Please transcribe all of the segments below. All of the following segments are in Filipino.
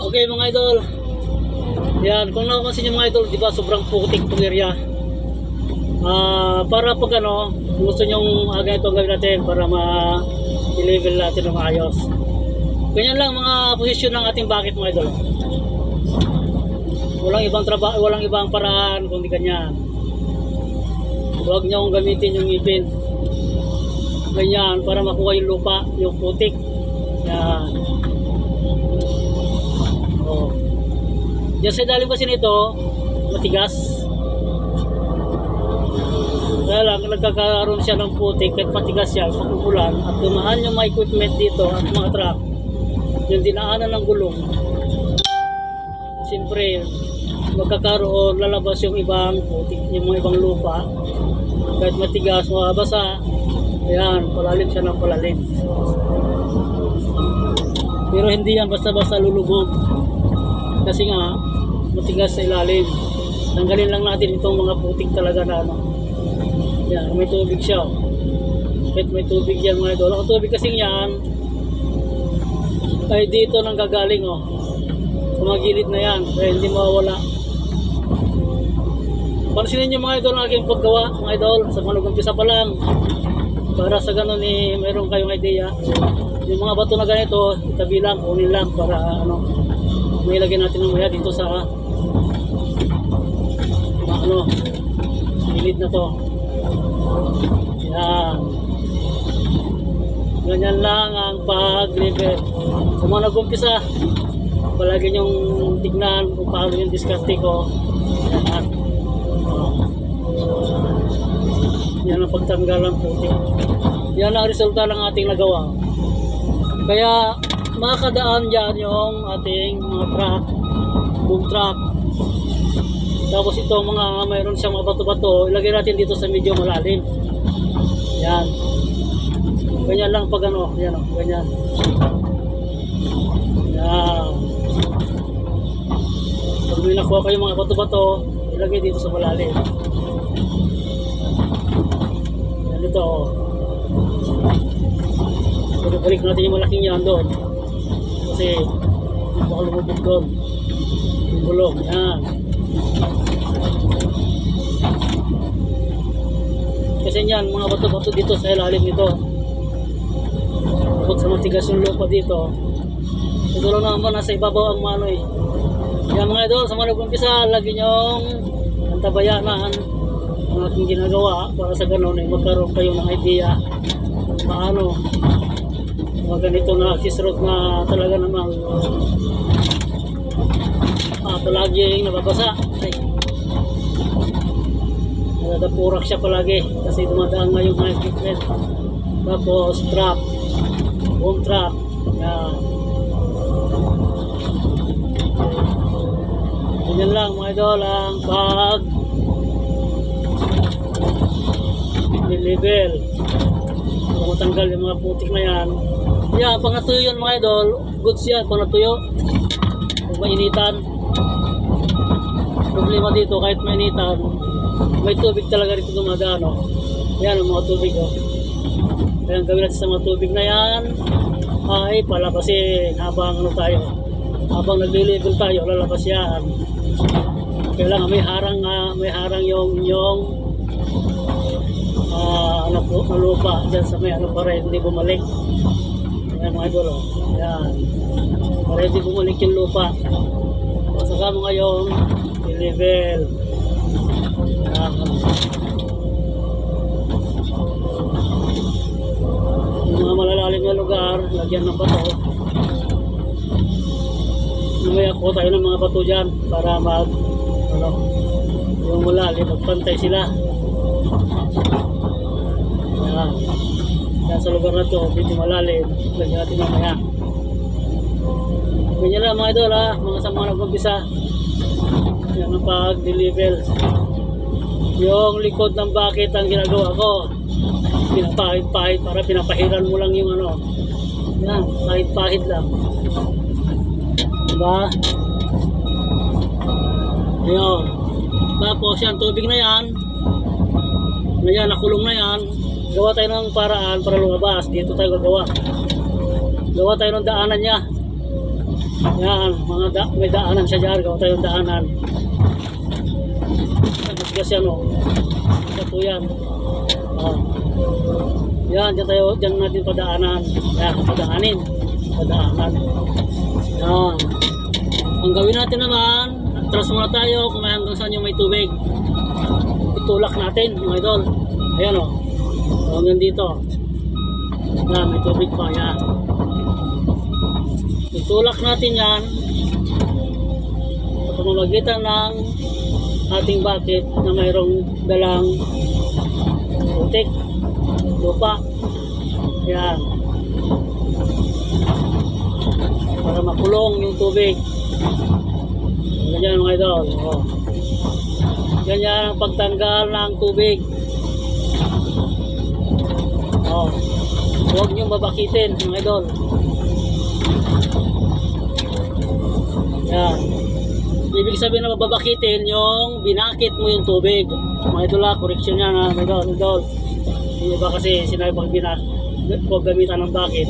Okay mga idol. Yan, kung napansin niyo mga idol, di ba sobrang putik itong area. Ah, para pag ano, gusto niyo uh, ganito ang gawin natin para ma-level natin ng maayos. Ganyan lang mga posisyon ng ating bakit mga idol. Walang ibang trabaho, walang ibang paraan kundi ganyan. Huwag niyo gamitin yung ngipin. Ganyan, para makuha yung lupa, yung putik. Yan. Diyan sa ilalim kasi nito, matigas. Kaya lang, nagkakaroon siya ng putik kahit matigas siya pag umulan at dumaan yung mga equipment dito at mga truck, yung dinaanan ng gulong. Siyempre, magkakaroon, lalabas yung ibang putik, yung mga ibang lupa. Kahit matigas, mababasa, ayan, palalim siya ng palalim. Pero hindi yan basta-basta lulubog. Kasi nga, matigas sa ilalim. Tanggalin lang natin itong mga putik talaga na ano. Yan, may tubig siya. oh. Kahit may tubig yan mga idol. Ang tubig kasing yan, ay dito nang gagaling oh. Sa mga gilid na yan. Kaya hindi mawawala. Pansinin niyo mga idol ang aking paggawa, mga idol, sa manugumpisa pa lang. Para sa ganun eh, mayroon kayong idea. Yung mga bato na ganito, itabi lang, kunin lang para ano, may lagyan natin ng maya dito sa ano, gilid na to. Yan. Ganyan lang ang pag-level. Sa mga nag-umpisa, palagi niyong tignan kung paano yung diskarte ko. Yan. Yan ang pagtanggal ng puti. Yan ang resulta ng ating nagawa. Kaya makakadaan dyan yung ating mga truck, boom truck. Tapos ito mga mayroon siyang mga bato-bato, ilagay natin dito sa medyo malalim. Yan. Ganyan lang pag ano, yan o, ganyan. Yan. Pag may nakuha kayo mga bato-bato, ilagay dito sa malalim. Yan ito o. Pero balik natin yung malaking yan doon. Kasi baka lumubog doon. Yung gulong. Yan. Kasi yan, mga bato-bato dito sa ilalim nito. Bukod sa matigas yung lupa dito. Ito lang naman nasa ibabaw ang mano eh. Yan mga idol, sa mga nag-umpisa, lagi nyong antabayanan ang aking ginagawa para sa ganun eh, magkaroon kayo ng idea paano mga ganito na access road na talaga namang ah, palaging nababasa. Ay, Nadadapurak siya palagi kasi dumadaan nga yung mga equipment. Tapos trap, boom trap. Yan. Ganyan lang mga idol ang pag level para matanggal yung mga putik na yan. Yan, pag natuyo yan mga idol, goods yan pag natuyo. Pag mainitan. Problema dito kahit mainitan, may tubig talaga rito dumadaan. Oh. Yan ang mga tubig. Oh. Kaya ang gawin natin sa mga tubig na yan ay palabasin habang ano tayo. Habang nagli-level tayo, lalabas yan. Kailangan may harang nga, may harang yung inyong ah ano po, lupa dyan sa may ano para hindi bumalik. Ayan mga idol, oh. Ayan. Hindi bumalik yung lupa. Saka mo ngayon, i-level. Ayan. Yung mga malalalim na lugar, lagyan ng bato. Lumaya po tayo ng mga bato dyan para mag, ano, yung malalim, magpantay sila. Ayan. Kaya sa lugar na to, medyo malalim. Lagyan natin mamaya. Ganyan lang mga idol ha, mga sa mga nag-umpisa. Yan ang pag-deliver. Yung likod ng bakit ang ginagawa ko. Pinapahid-pahid para pinapahiran mo lang yung ano. Yan, pahid-pahid lang. Diba? Ayun. Tapos yan, tubig na yan. Na yan, nakulong na yan. Gawa tayo ng paraan para lumabas. Dito tayo gagawa. Gawa tayo ng daanan niya. Yan, mga da may daanan siya dyan. Gawa tayong daanan. Naggas yan, oh. Ito po yan. Oh. Yan, dyan tayo, dyan natin padaanan. Yan, padaanin. Padaanan. Yan. Ang gawin natin naman, atras muna tayo kung hanggang saan yung may tubig. Itulak natin, mga idol. Ayan, oh. Hanggang dito. Yan, may tubig pa. Yan. Itulak natin yan sa pamamagitan ng ating bucket na mayroong dalang putik, lupa. Yan. Para makulong yung tubig. Ganyan mga idol. Oh. Ganyan ang pagtanggal ng tubig. Oh. Huwag niyong babakitin mga idol. Yan. Ibig sabihin na babakitin yung binakit mo yung tubig. Mga idol ha, correction yan ha, mga idol, idol. Yung iba kasi sinabi pag binak, huwag gamitan ng bakit.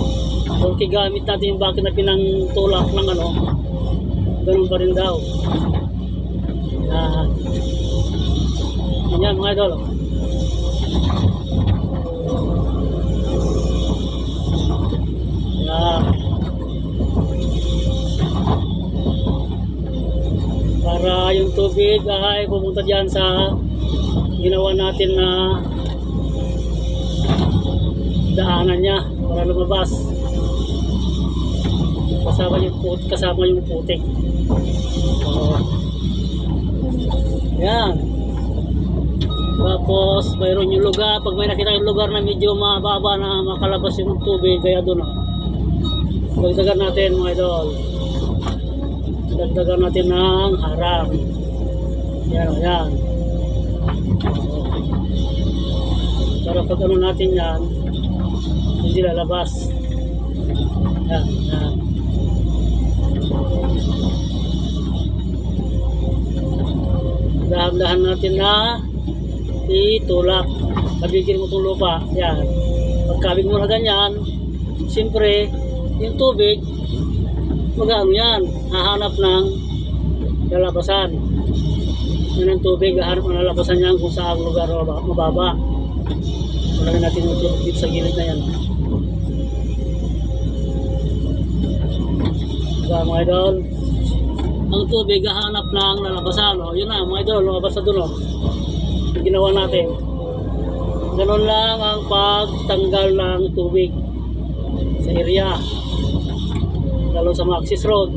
Kung kigamit natin yung bakit na pinangtulak ng ano, ganun pa rin daw. Yan. Yan mga idol. Yung tubig ay pumunta dyan sa ginawa natin na daanan niya para lumabas kasama yung put kasama yung putik Oo. yan tapos mayroon yung lugar pag may nakita yung lugar na medyo mababa na makalabas yung tubig kaya doon oh. dagdagan natin mga idol dagdagan natin ng harang. Yan, yan. Para pag ano natin yan, hindi lalabas. Yan, yan. Dahan-dahan natin na itulak. Kabigin mo itong lupa. Yan. Pagkabig mo na ganyan, siyempre, yung tubig, magano yan, hahanap ng lalabasan. Yan ang tubig, hahanap ng lalabasan yan kung saan lugar mababa. Wala natin yung dito sa gilid na yan. Diba mga idol? Ang tubig, hahanap ng lalabasan. O, yun na mga idol, lumabas na doon. Yung ginawa natin. Ganun lang ang pagtanggal ng tubig sa area lalo sa mga access road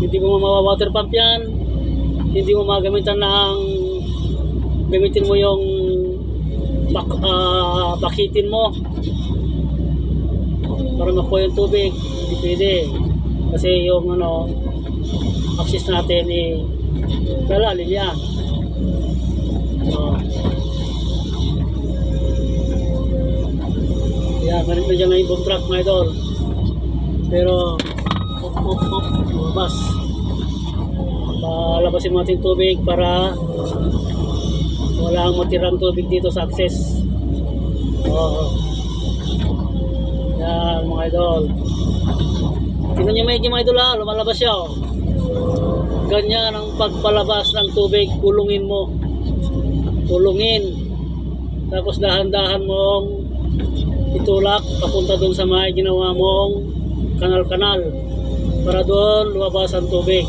hindi mo mawawater pump yan hindi mo magamitan ng gamitin mo yung bak, ah, bakitin mo. Para makuha yung tubig. Hindi pwede. Kasi yung ano access natin eh lalalim yan so, yan meron na dyan na yung truck mga idol. Pero op op op lumabas palabasin mo ating tubig para walang matirang tubig dito sa access. Oo. Yan mga idol. Tingnan nyo may mga idol ha? Lumalabas siya oh. ganyan ang pagpalabas ng tubig. Kulungin mo. Kulungin. Tapos dahan-dahan mong itulak papunta dun sa may ginawa mong kanal-kanal para doon lumabas ang tubig.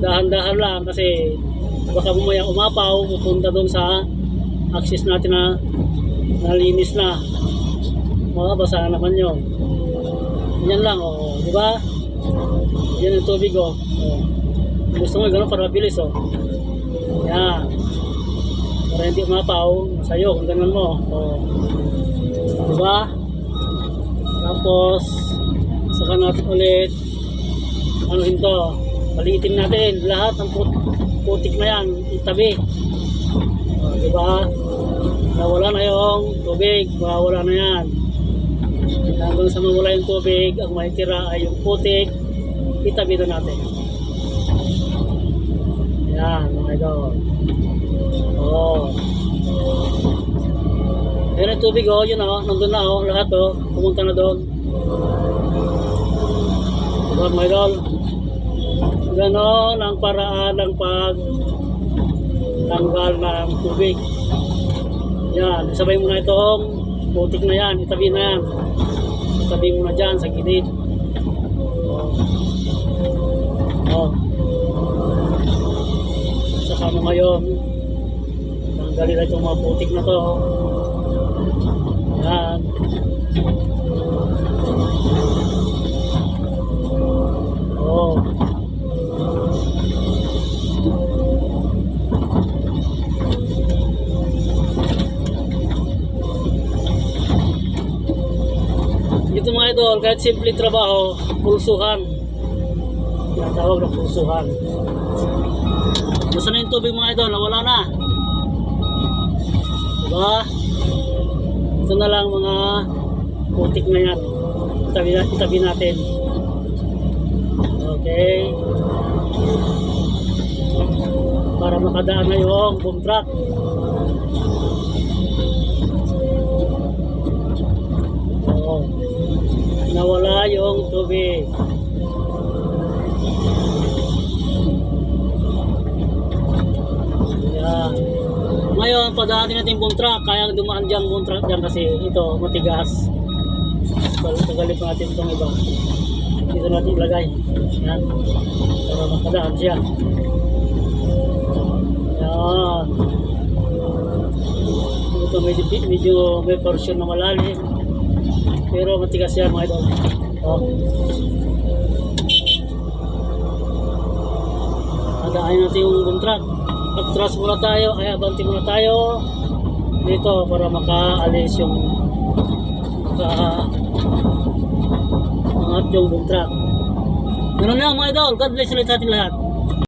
Dahan-dahan lang kasi baka bumaya umapaw pupunta doon sa access natin na nalinis na. Makabasa naman yun. Yan lang, oh, di ba? Yan ang tubig, oh. oh. Gusto mo gano'n para mabilis, oh. Yan. Para hindi umapaw, sa'yo kung ganun mo. Oh. Di ba? Tapos, saka natin ulit ano to palitin natin lahat ng put putik na yan itabi. O, diba? Nawala na yung tubig mawala na yan. Hanggang sa mawala yung tubig ang mahitira ay yung putik itabi na natin. Yan mga idol. Oo Ayan ang tubig oh, yun oh, nandun na oh, lahat oh, pumunta na doon. Diba mga idol? Ganon ang paraan ng pag tanggal ng tubig. Yan, sabay mo na itong putik na yan, itabi na yan. Itabi mo na dyan sa gilid. Oh. Oh. Saka mo ngayon, tanggalin na itong mga putik na to. Yan. Oh. Kahit simple trabaho, pulsuhan. Tinatawag na pulsuhan. Gusto na yung tubig mga idol, nawala na. Diba? Ito na lang mga putik na yan. Itabi, itabi natin. Okay. Para makadaan na yung boom truck. Nawala yung tubig. Ngayon, padaanin natin boom truck. Kaya dumaan dyan boom truck dyan kasi ito, matigas. Tagalip natin itong iba. Dito natin ilagay. Yan. Para makadaan siya. Yan. Ito medyo, medyo may portion na malalim. Pero matigas yan mga idol. Oh. Adaanin natin yung truck. Pag-trust muna tayo, ay abanti muna tayo dito para makaalis yung maka angat yung truck. Ganun lang mga idol. God bless ulit sa ating lahat.